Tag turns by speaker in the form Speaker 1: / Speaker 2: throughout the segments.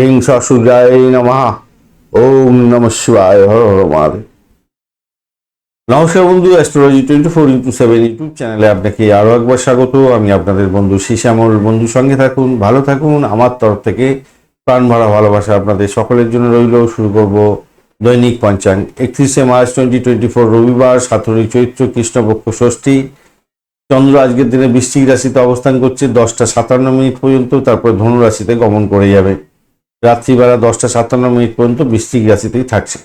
Speaker 1: হিংসা সূর্যায় নমঃ। ওম নম শিবায়, হর হর মহাদেব। নমস্কার বন্ধু astrology twenty four into seven YouTube চ্যানেলে আপনাকে আরও একবার স্বাগত। আমি আপনাদের বন্ধু শিশামল বন্ধু সঙ্গে থাকুন, ভালো থাকুন। আমার তরফ থেকে প্রাণ ভরা ভালোবাসা আপনাদের সকলের জন্য রইল। শুরু করব দৈনিক পঞ্চাঙ্গ একত্রিশে মার্চ টোয়েন্টি টোয়েন্টি ফোর রবিবার সাতই চৈত্র কৃষ্ণপক্ষ ষষ্ঠী। চন্দ্র আজকের দিনে বৃশ্চিক রাশিতে অবস্থান করছে, দশটা সাতান্ন মিনিট পর্যন্ত, তারপর ধনু রাশিতে গমন করে যাবে। রাত্রিবেলা দশটা সাতান্ন মিনিট পর্যন্ত বৃশ্চিক রাশিতেই থাকছে।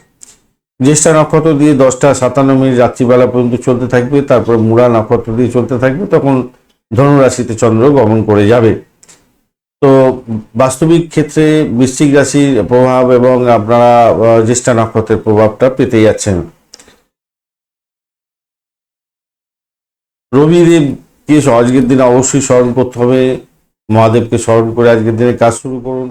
Speaker 1: জ্যেষ্ঠা নক্ষত্র দিয়ে দশটা সাতান্ন মিনিট রাত্রিবেলা পর্যন্ত চলতে থাকবে, তারপর মূলা নক্ষত্র দিয়ে চলতে থাকবে, তখন ধনু রাশিতে চন্দ্র গমন করে যাবে। তো বাস্তবিক ক্ষেত্রে বৃশ্চিক রাশির প্রভাব এবং আপনারা জ্যেষ্ঠা নক্ষত্রের প্রভাবটা পেতে যাচ্ছেন। রবিদেবকে আজকের দিনে অবশ্যই স্মরণ করতে হবে। মহাদেবকে স্মরণ করে আজকের দিনে কাজ শুরু করুন।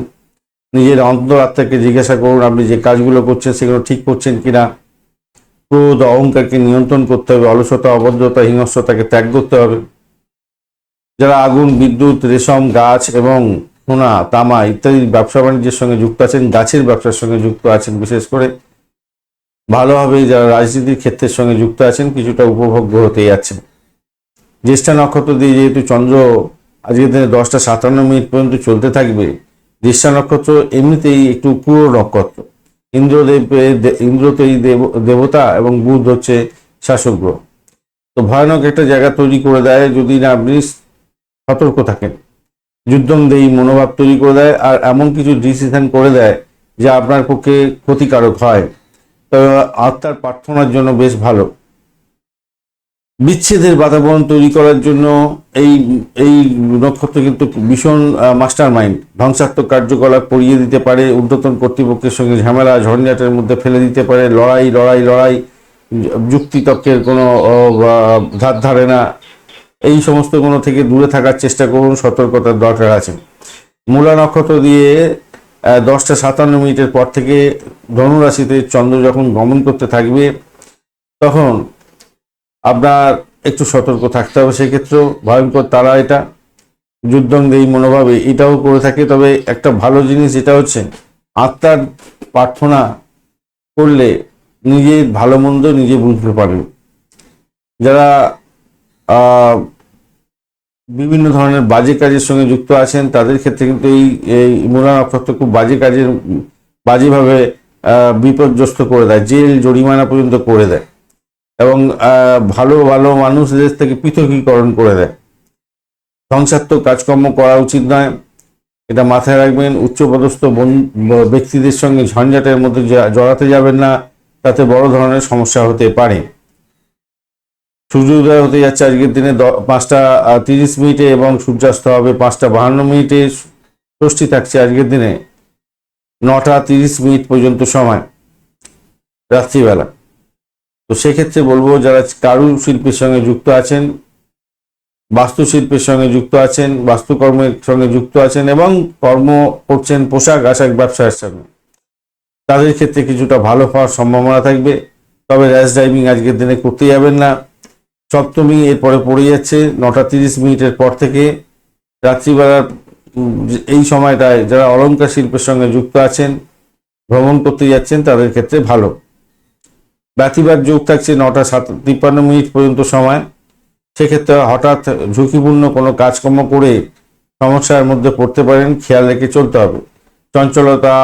Speaker 1: নিজের অন্তরাত্মাকে জিজ্ঞাসা করুন, আপনি যে কাজগুলো করছেন সেগুলো ঠিক করছেন কিনা। ক্রোধ, অহংকারকে নিয়ন্ত্রণ করতে হবে, অলসতা, অভদ্রতা, হিংস্রতাকে ত্যাগ করতে হবে। যারা আগুন, বিদ্যুৎ, রেশম, গাছ এবং সোনা, তামা ইত্যাদি ব্যবসা বাণিজ্যের সঙ্গে যুক্ত আছেন, গাছের ব্যবসার সঙ্গে যুক্ত আছেন বিশেষ করে। ভালোভাবে যারা রাজনীতির ক্ষেত্রের সঙ্গে যুক্ত আছেন, কিছুটা উপভোগ্য হতে যাচ্ছেন জ্যেষ্ঠা নক্ষত্র দিয়ে যেহেতু চন্দ্র আজকের দিনে দশটা সাতান্ন মিনিট পর্যন্ত চলতে থাকবে, জ্যেষ্ঠা নক্ষত্র এমনিতেই একটু পুরো নক্ষত্র। ইন্দ্রদেব ইন্দ্র তো এই দেব- দেবতা এবং বুধ হচ্ছে শাসক গ্রহ। তো ভয়ানক একটা জায়গা তৈরি করে দেয় যদি না আপনি সতর্ক থাকেন। যুদ্ধম দেই মনোভাব তৈরি করে দেয় আর এমন কিছু ডিসিশন করে দেয় যা আপনার পক্ষে ক্ষতিকারক হয়। তবে আত্মার প্রার্থনার জন্য বেশ ভালো। বিচ্ছেদের বাতাবরণ তৈরি করার জন্য এই এই নক্ষত্র কিন্তু ভীষণ মাস্টার মাইন্ড ধ্বংসাত্মক কার্যকলাপ পড়িয়ে দিতে পারে, ঊর্ধ্বতন কর্তৃপক্ষের সঙ্গে ঝামেলা, ঝঞ্ঝাটের মধ্যে ফেলে দিতে পারে, লড়াই লড়াই লড়াই, যুক্তিতর্কের কোনো ধার ধারে না। এই সমস্ত কোনো থেকে দূরে থাকার চেষ্টা করুন, সতর্কতার দরকার আছে। মূলা নক্ষত্র দিয়ে দশটা সাতান্ন মিনিটের পর থেকে ধনুরাশিতে চন্দ্র যখন গমন করতে থাকবে, তখন আপনার একটু সতর্ক থাকতে হবে সেক্ষেত্রেও ভয়ঙ্কর তারা এটা। যুদ্ধং এই মনোভাবে এটাও করে থাকে, তবে একটা ভালো জিনিস এটা হচ্ছে, আত্মার প্রার্থনা করলে নিজের ভালো মন্দ নিজে বুঝতে পারেন যারা বিভিন্ন ধরনের বাজে কাজের সঙ্গে যুক্ত আছেন, তাদের ক্ষেত্রে কিন্তু এই এই মূলা নক্ষত্র খুব বাজে কাজের, বাজেভাবে বিপর্যস্ত করে দেয়, জেল, জরিমানা পর্যন্ত করে দেয়। এবং ভালো ভালো মানুষদের থেকে পৃথকীকরণ করে দেয়। ধ্বংসাত্মক কাজকর্ম করা উচিত নয়। এটা মাথায় রাখবেন, উচ্চপদস্থ ব্যক্তিদের সঙ্গে ঝঞ্ঝাটের মধ্যে জড়াতে যাবেন না, তাতে বড় ধরনের সমস্যা হতে পারে। সূর্যোদয় হতে যাচ্ছে আজকের দিনে পাঁচটা তিরিশ মিনিটে এবং সূর্যাস্ত হবে পাঁচটা বাহান্ন মিনিটে। ষষ্ঠী থাকছে আজকের দিনে। নটা তিরিশ মিনিট পর্যন্ত সময়। রাত্রিবেলা। তো সেক্ষেত্রে বলব যারা কারু শিল্পের সঙ্গে যুক্ত আছেন, বাস্তুশিল্পের সঙ্গে যুক্ত আছেন, বাস্তুকর্মের সঙ্গে যুক্ত আছেন এবং কর্ম করছেন পোশাক আশাক ব্যবসার সঙ্গে, তাদের ক্ষেত্রে কিছুটা ভালো হওয়ার সম্ভাবনা থাকবে। তবে র্যাশ ড্রাইভিং আজকের দিনে করতে যাবেন না। সপ্তমী এরপরে পড়ে যাচ্ছে, নটা তিরিশ মিনিটের পর থেকে। রাত্রিবেলার এই সময়টায় যারা অলংকার শিল্পের সঙ্গে যুক্ত আছেন, ভ্রমণ করতে যাচ্ছেন, তাদের ক্ষেত্রে ভালো। ব্যতিবাদ যোগ থাকছে নটা সাত, তিপ্পান্ন মিনিট পর্যন্ত সময়। সেক্ষেত্রে হঠাৎ ঝুঁকিপূর্ণ কোনো কাজকর্ম করে সমস্যার মধ্যে পড়তে পারেন, খেয়াল রেখে চলতে হবে। চঞ্চলতা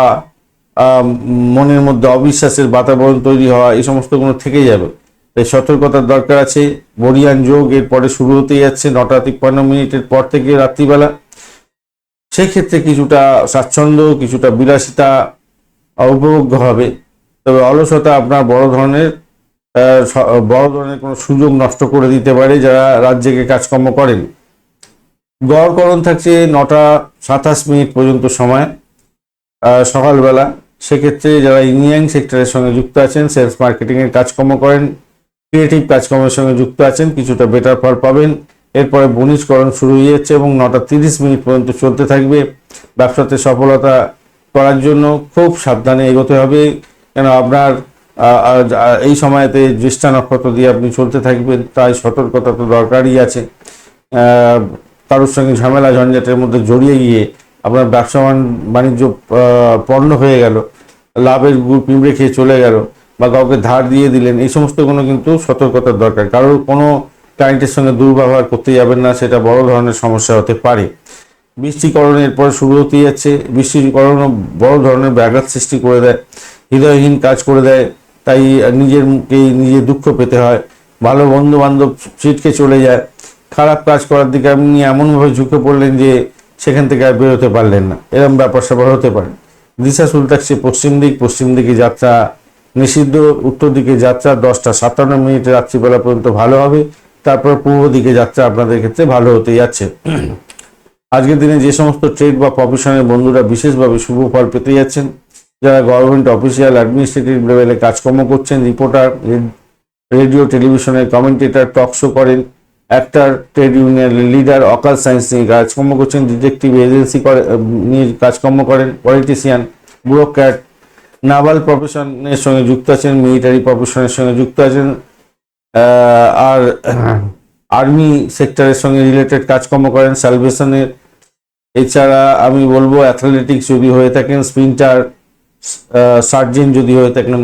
Speaker 1: মনের মধ্যে অবিশ্বাসের বাতাবরণ তৈরি হওয়া, এই সমস্ত কোনো থেকে যাবে। তাই সতর্কতার দরকার আছে। বরিয়ান যোগ এরপরে শুরু হতে যাচ্ছে নটা তিপ্পান্ন মিনিটের পর থেকে রাত্রিবেলা। সেক্ষেত্রে কিছুটা স্বাচ্ছন্দ্য, কিছুটা বিলাসিতা উপভোগ্য হবে। তবে অলসতা আপনার বড় ধরনের বড় ধরনের কোনো সুযোগ নষ্ট করে দিতে পারে যারা রাজ্যকে কাজকর্ম করেন। গড়করণ থাকছে নটা সাতাশ মিনিট পর্যন্ত সময় সকালবেলা। সেক্ষেত্রে যারা ইঞ্জিনিয়ারিং সেক্টরের সঙ্গে যুক্ত আছেন, সেলস মার্কেটিংয়ের কাজকর্ম করেন, ক্রিয়েটিভ কাজকর্মের সঙ্গে যুক্ত আছেন, কিছুটা বেটার ফল পাবেন। এরপরে বণিজকরণ শুরু হয়ে যাচ্ছে এবং নটা তিরিশ মিনিট পর্যন্ত চলতে থাকবে। ব্যবসাতে সফলতা করার জন্য খুব সাবধানে এগোতে হবে। কেন আপনার এই সময়তে জ্যেষ্ঠা নক্ষত্র দিয়ে আপনি চলতে থাকবেন, তাই সতর্কতা তো দরকারই আছে। কারোর সঙ্গে ঝামেলা, ঝঞ্ঝাটের মধ্যে জড়িয়ে গিয়ে আপনার ব্যবসা বাণিজ্য পণ্য হয়ে গেল, লাভের গুড় পিঁপড়ে খেয়ে চলে গেল, বা কাউকে ধার দিয়ে দিলেন, এই সমস্ত কোনো কিন্তু সতর্কতার দরকার। কারোর কোনো ক্লায়েন্টের সঙ্গে দুর্ব্যবহার করতে যাবেন না, সেটা বড় ধরনের সমস্যা হতে পারে। বৃষ্টিকরণের পর শুরু হতে যাচ্ছে, বৃষ্টিকরণও বড় ধরনের ব্যাঘাত সৃষ্টি করে দেয়। হৃদয়হীন কাজ করে দেয়, তাই নিজের মুখেই নিজে দুঃখ পেতে হয়। ভালো বন্ধু বান্ধব ছিটকে চলে যায়। খারাপ কাজ করার দিকে আপনি এমনভাবে ঝুঁকে পড়লেন যে সেখান থেকে আর বেরোতে পারলেন না। এরকম ব্যাপার স্যাপার হতে পারে। দিশা থাকছে পশ্চিম দিক, পশ্চিম দিকে যাত্রা, নিষিদ্ধ উত্তর দিকে যাত্রা, দশটা সাতান্ন মিনিটে রাত্রিবেলা পর্যন্ত ভালো হবে। তারপর পূর্ব দিকে যাত্রা আপনাদের ক্ষেত্রে ভালো হতে যাচ্ছে। আজকের দিনে যে সমস্ত ট্রেড বা প্রফেশনের বন্ধুরা বিশেষভাবে শুভ ফল পেতে যাচ্ছেন যারা গভর্নমেন্ট অফিসিয়াল অ্যাডমিনিস্ট্রেটিভ লেভেলে কাজকর্ম করছেন, রিপোর্টার রেডিও, টেলিভিশনের কমেন্টেটার, টক শো করেন, অ্যাক্টার, ট্রেড ইউনিয়নের লিডার, অকাল সায়েন্স নিয়ে কাজকর্ম করছেন, ডিটেকটিভ এজেন্সি করে নিয়ে কাজকর্ম করেন, পলিটিশিয়ান, ব্যুরোক্র্যাট, নাভাল প্রফেশনের সঙ্গে যুক্ত আছেন, মিলিটারি প্রফেশনের সঙ্গে যুক্ত আছেন আর আর্মি সেক্টরের সঙ্গে রিলেটেড কাজকর্ম করেন, সালভেশনের, এছাড়া আমি বলব, অ্যাথলেটিক্স যদি হয়ে থাকেন স্প্রিন্টার সার্জেন যদি হয়ে থাকেন,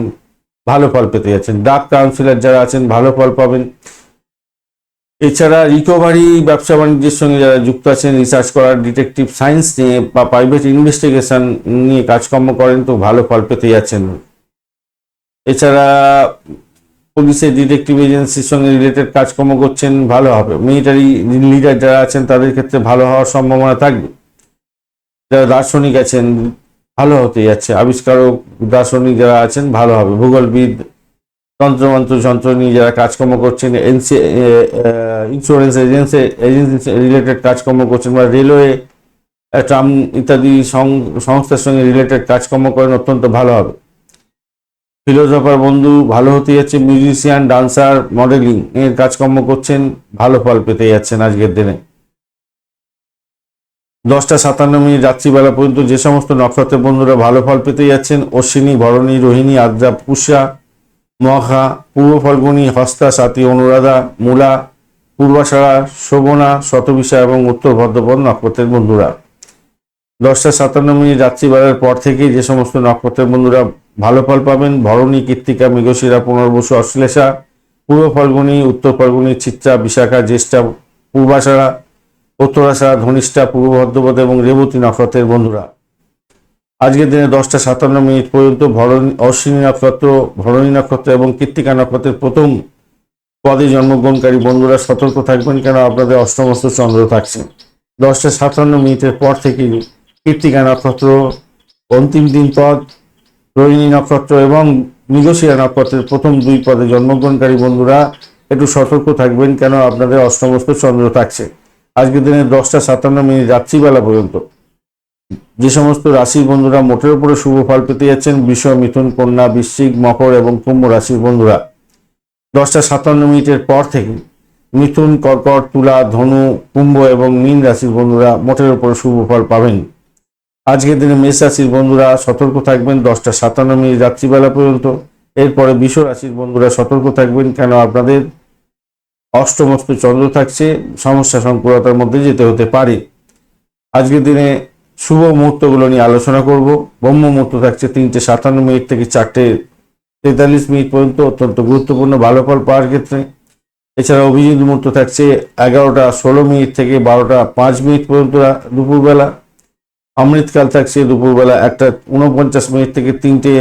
Speaker 1: ভালো ফল পেতে যাচ্ছেন। ডাক কাউন্সিলর যারা আছেন, ভালো ফল পাবেন। এছাড়া রিকভারি, ব্যবসা বাণিজ্যের সঙ্গে যারা যুক্ত আছেন রিসার্চ করার ডিটেকটিভ সায়েন্স নিয়ে বা প্রাইভেট ইনভেস্টিগেশন নিয়ে কাজকর্ম করেন, তো ভালো ফল পেতে যাচ্ছেন। এছাড়া পুলিশের ডিটেকটিভ এজেন্সির সঙ্গে রিলেটেড কাজকর্ম করছেন, ভালো হবে। মিলিটারি লিডার যারা আছেন, তাদের ক্ষেত্রে ভালো হওয়ার সম্ভাবনা থাকবে। যারা দার্শনিক আছেন ভালো হতে যাচ্ছে। আবিষ্কারক, দার্শনিক যারা আছেন, ভালো হবে। ভূগোলবিদ, তন্ত্রমন্ত্র, যন্ত্র নিয়ে যারা কাজকর্ম করছেন, এনসি ইন্স্যুরেন্স এজেন্সি এজেন্সি রিলেটেড কাজকর্ম করছেন বা রেলওয়ে ট্রাম ইত্যাদি সংস্থার সঙ্গে রিলেটেড কাজকর্ম করেন, অত্যন্ত ভালো হবে। ফিলোজফার বন্ধু, ভালো হতে যাচ্ছে। মিউজিশিয়ান ডান্সার মডেলিং এর কাজকর্ম করছেন, ভালো ফল পেতে যাচ্ছেন আজকের দিনে। দশটা সাতান্ন মিনিট রাত্রিবেলা পর্যন্ত যে সমস্ত নক্ষত্রের বন্ধুরা ভালো ফল পেতে যাচ্ছেন, অশ্বিনী, ভরণী, রোহিণী, আদ্রা, পুষা, মহা, পূর্ব ফল্গুনী, হস্তা সাথী অনুরাধা, মূলা পূর্বাষাঢ়া শোভনা, শতবিশা এবং উত্তর ভদ্রপদ নক্ষত্রের বন্ধুরা। দশটা সাতান্ন মিনিট রাত্রিবেলার পর থেকেই যে সমস্ত নক্ষত্রের বন্ধুরা ভালো ফল পাবেন, ভরণী, কৃত্তিকা, মৃগশিরা, পুনর্বসু, অশ্লেষা, পূর্ব ফল্গুনী, উত্তর ফল্গুনী চিত্রা বিশাখা, জ্যেষ্ঠা পূর্বাষাঢ়া উত্তরাষাঢ়া ধনিষ্ঠা পূর্ব ভদ্রপদ এবং রেবতী নক্ষত্রের বন্ধুরা। আজকের দিনে দশটা সাতান্ন মিনিট পর্যন্ত ভরণী, অশ্বিনী নক্ষত্র, ভরণী নক্ষত্র এবং কৃত্তিকা নক্ষত্রের প্রথম পদে জন্মগ্রহণকারী বন্ধুরা সতর্ক থাকবেন কেন? আপনাদের অষ্টমস্ত চন্দ্র থাকছে। দশটা সাতান্ন মিনিটের পর থেকেই কৃত্তিকা নক্ষত্র, অন্তিম দিন পদ, রোহিণী নক্ষত্র এবং মৃগশিরা নক্ষত্রের প্রথম দুই পদে জন্মগ্রহণকারী বন্ধুরা একটু সতর্ক থাকবেন কেন? আপনাদের অষ্টমস্ত চন্দ্র থাকছে। আজকের দিনে দশটা সাতান্ন মিনিট রাত্রিবেলা পর্যন্ত। যে সমস্ত রাশির বন্ধুরা মোটের উপরে শুভ ফল পেতে যাচ্ছেন, বৃষ, মিথুন, কন্যা, বৃশ্চিক, মকর এবং কুম্ভ রাশির বন্ধুরা, দশটা সাতান্ন মিনিটের পর থেকে মিথুন, কর্কট, তুলা, ধনু, কুম্ভ এবং মীন রাশির বন্ধুরা মোটের উপরে শুভ ফল পাবেন। আজকের দিনে মেষ রাশির বন্ধুরা সতর্ক থাকবেন, দশটা সাতান্ন মিনিট রাত্রিবেলা পর্যন্ত। এরপরে বিষ রাশির বন্ধুরা সতর্ক থাকবেন। কেন? আপনাদের অষ্টমস্ত চন্দ্র থাকছে, সমস্যা সংকুলতার মধ্যে যেতে হতে পারে। আজকের দিনে শুভ মুহূর্তগুলো নিয়ে আলোচনা করব। ব্রহ্ম মুহূর্ত থাকছে তিনটে সাতান্ন মিনিট থেকে চারটে তেতাল্লিশ মিনিট পর্যন্ত, অত্যন্ত গুরুত্বপূর্ণ ভালো ফল পাওয়ার ক্ষেত্রে। এছাড়া অভিজিৎ মুহূর্ত থাকছে এগারোটা ষোলো মিনিট থেকে বারোটা পাঁচ মিনিট পর্যন্ত দুপুরবেলা। অমৃতকাল থাকছে দুপুরবেলা একটা উনপঞ্চাশ মিনিট থেকে তিনটে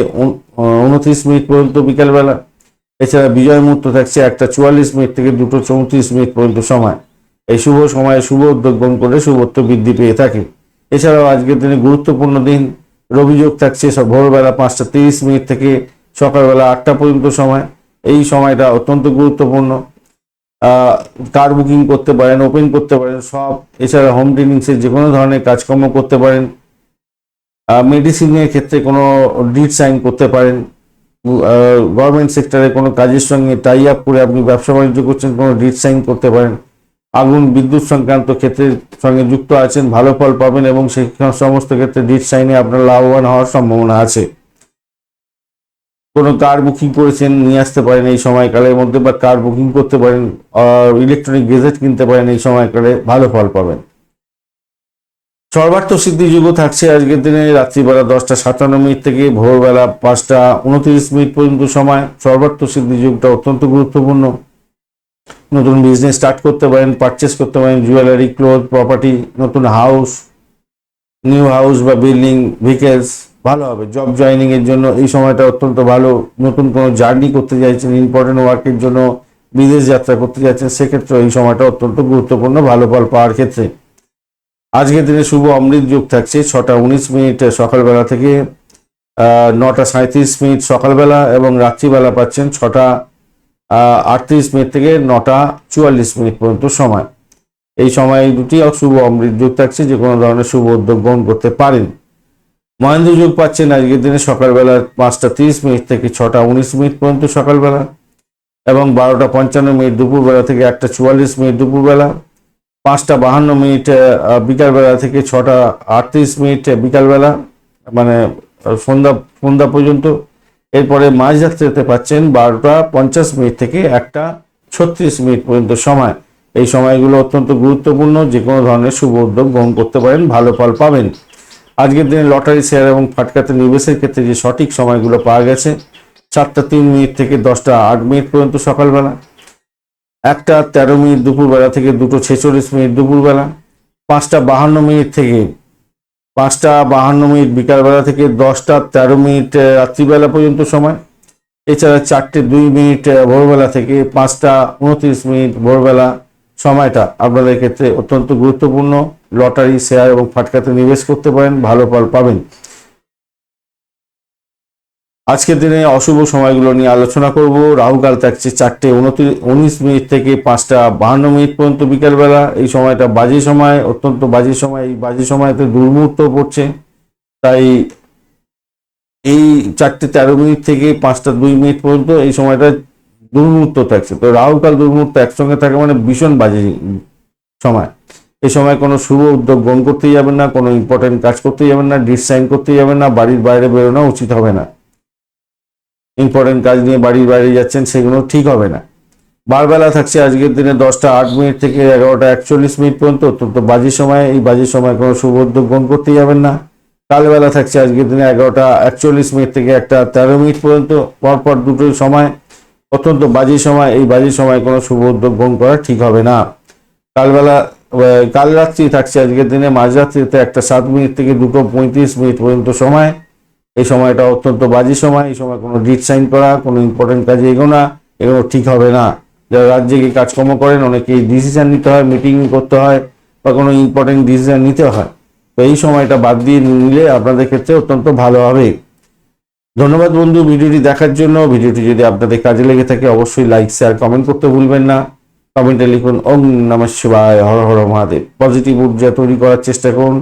Speaker 1: উনত্রিশ মিনিট পর্যন্ত বিকালবেলা। এছাড়া বিজয় মুহূর্ত থাকছে একটা চুয়াল্লিশ মিনিট থেকে দুটো চৌত্রিশ মিনিট পর্যন্ত সময়। এই শুভ সময়ে শুভ উদ্যোগ গ্রহণ করে শুভত্ব বৃদ্ধি পেয়ে থাকে। এছাড়াও আজকের দিনে গুরুত্বপূর্ণ দিন, রবিযোগ থাকছে ভোরবেলা পাঁচটা তিরিশ মিনিট থেকে সকালবেলা আটটা পর্যন্ত সময়। এই সময়টা অত্যন্ত গুরুত্বপূর্ণ। কার বুকিং করতে পারেন, ওপেন করতে পারেন, সব এছাড়া হোম ট্রেনিংসের যে কোনো ধরনের কাজকর্ম করতে পারেন। মেডিসিনের ক্ষেত্রে কোনো ডিট সাইন করতে পারেন। গভর্নমেন্ট সেক্টরে কোনো কাজের সঙ্গে টাই আপ করে আপনি ব্যবসা বাণিজ্য করছেন, কোনো ডিট সাইন করতে পারেন। আগুন, বিদ্যুৎ সংক্রান্ত ক্ষেত্রের সঙ্গে যুক্ত আছেন, ভালো ফল পাবেন এবং সেই সমস্ত ক্ষেত্রে ডিট সাইনে আপনার লাভবান হওয়ার সম্ভাবনা আছে। কোনো কার বুকিং করেছেন, নিয়ে আসতে পারেন এই সময়কালের মধ্যে বা কার বুকিং করতে পারেন ইলেকট্রনিক গেজেট কিনতে পারেন এই সময়কালে, ভালো ফল পাবেন। সর্বার্থ সিদ্ধি যুগও থাকছে আজকের দিনে, রাত্রিবেলা দশটা সাতান্ন মিনিট থেকে ভোরবেলা পাঁচটা উনত্রিশ মিনিট পর্যন্ত সময়। সর্বার্থ সিদ্ধি যুগটা অত্যন্ত গুরুত্বপূর্ণ। নতুন বিজনেস স্টার্ট করতে পারেন পারচেস করতে পারেন জুয়েলারি ক্লোথ প্রপার্টি নতুন হাউস নিউ হাউস বা বিল্ডিং ভেহিকেলস ভালো হবে। জব জয়নিং এর জন্য এই সময়টা অত্যন্ত ভালো। নতুন কোনো জার্নি করতে চাইছেন ইম্পর্টেন্ট ওয়ার্কের জন্য বিদেশ যাত্রা করতে যাচ্ছেন সেক্ষেত্রে এই সময়টা অত্যন্ত গুরুত্বপূর্ণ, ভালো ফল পাওয়ার ক্ষেত্রে। আজকের দিনে শুভ অমৃত যুগ থাকছে, ছটা উনিশ মিনিট সকালবেলা থেকে নটা সাঁত্রিশ মিনিট সকালবেলা এবং রাত্রিবেলা পাচ্ছেন ছটা আটত্রিশ মিনিট থেকে নটা চুয়াল্লিশ মিনিট পর্যন্ত সময়। এই সময় দুটি শুভ অমৃত যুগ থাকছে, যে কোনো ধরনের শুভ উদ্যোগ গ্রহণ করতে পারেন। মহেন্দ্র যুগ পাচ্ছেন আজকের দিনে সকালবেলা পাঁচটা তিরিশ মিনিট থেকে ছটা উনিশ মিনিট পর্যন্ত সকালবেলা এবং বারোটা পঞ্চান্ন মিনিট দুপুরবেলা থেকে একটা চুয়াল্লিশ মিনিট দুপুরবেলা। পাঁচটা বাহান্ন মিনিট বিকালবেলা থেকে ছটা আটত্রিশ মিনিট বিকালবেলা মানে সন্ধ্যা সন্ধ্যা পর্যন্ত। এরপরে মাঝরাত্রিতে পাচ্ছেন বারোটা পঞ্চাশ মিনিট থেকে একটা ছত্রিশ মিনিট পর্যন্ত সময়। এই সময়গুলো অত্যন্ত গুরুত্বপূর্ণ, যে কোনো ধরনের শুভ উদ্যোগ গ্রহণ করতে পারেন, ভালো ফল পাবেন। আজকের দিনে লটারি শেয়ার এবং ফাটকাতে নিবেশের ক্ষেত্রে যে সঠিক সময়গুলো পাওয়া গেছে সাতটা তিন মিনিট থেকে দশটা আট মিনিট পর্যন্ত সকালবেলা। একটা তেরো মিনিট দুপুরবেলা থেকে দুটো ছেচল্লিশ মিনিট দুপুরবেলা, পাঁচটা বাহান্ন মিনিট থেকে, পাঁচটা বাহান্ন মিনিট বিকালবেলা থেকে দশটা তেরো মিনিট রাত্রিবেলা পর্যন্ত সময়। এছাড়া চারটে দুই মিনিট ভোরবেলা থেকে পাঁচটা উনত্রিশ মিনিট ভোরবেলা সময়টা আপনাদের ক্ষেত্রে অত্যন্ত গুরুত্বপূর্ণ। লটারি, শেয়ার এবং ফাটকাতে নিবেশ করতে পারেন, ভালো ফল পাবেন। আজকের দিনে অশুভ সময়গুলো নিয়ে আলোচনা করব। রাহুকাল থাকছে চারটে উনত্রিশ উনিশ মিনিট থেকে পাঁচটা বাহান্ন মিনিট পর্যন্ত বিকেলবেলা। এই সময়টা বাজে সময়, অত্যন্ত বাজে সময়। এই বাজে সময়তে দুর্মুহূর্ত পড়ছে। তাই এই চারটে তেরো মিনিট থেকে পাঁচটা দুই মিনিট পর্যন্ত এই সময়টা দুর্মুহূর্ত থাকছে। তো রাহুকাল দুর্মুহূর্ত একসঙ্গে থাকে মানে ভীষণ বাজে সময়। এই সময় কোনো শুভ উদ্যোগ গ্রহণ করতে যাবেন না, কোনো ইম্পর্টেন্ট কাজ করতে যাবেন না ডিস সাইন করতে যাবেন না, বাড়ির বাইরে বেরোনো উচিত হবে না। ইম্পর্টেন্ট কাজ নিয়ে বাড়ির বাইরে যাচ্ছেন, সেগুলো ঠিক হবে না। বারবেলা থাকছে আজকের দিনে দশটা আট মিনিট থেকে এগারোটা একচল্লিশ মিনিট পর্যন্ত অত্যন্ত বাজে সময়, এই বাজে সময় কোনো শুভ উদ্যোগ গ্রহণ করতে যাবেন না। কালবেলা থাকছে আজকের দিনে এগারোটা একচল্লিশ মিনিট থেকে একটা তেরো মিনিট পর্যন্ত, পরপর দুটো সময়, অত্যন্ত বাজে সময়, এই বাজে সময় কোনো শুভ উদ্যোগ গ্রহণ করা ঠিক হবে না। কালবেলা কাল রাত্রি থাকছে আজকের দিনে মাঝরাত্রিতে একটা সাত মিনিট থেকে দুটো পঁয়ত্রিশ মিনিট পর্যন্ত সময় এই সময়টা অত্যন্ত বাজে সময়, এই সময় কোনো ডিট সাইন করা, কোনো ইম্পর্টেন্ট কাজে এগোনা, এগুলো ঠিক হবে না। যারা রাজ্যে গিয়ে কাজকর্ম করেন, অনেকেই ডিসিশন নিতে হয় মিটিং করতে হয়, বা কোনো ইম্পর্টেন্ট ডিসিশন নিতে হয়। তো এই সময়টা বাদ দিয়ে নিলে আপনাদের ক্ষেত্রে অত্যন্ত ভালো হবে। ধন্যবাদ বন্ধু, ভিডিওটি দেখার জন্য। ভিডিওটি যদি আপনাদের কাজে লেগে থাকে, অবশ্যই লাইক শেয়ার কমেন্ট করতে ভুলবেন না। কমেন্টে লিখুন, ওম নমঃ শিবায়, হর হর মহাদেব। পজিটিভ ঊর্জা তৈরি করার চেষ্টা করুন,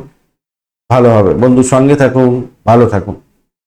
Speaker 1: ভালো হবে। বন্ধু, সঙ্গে থাকুন, ভালো থাকুন।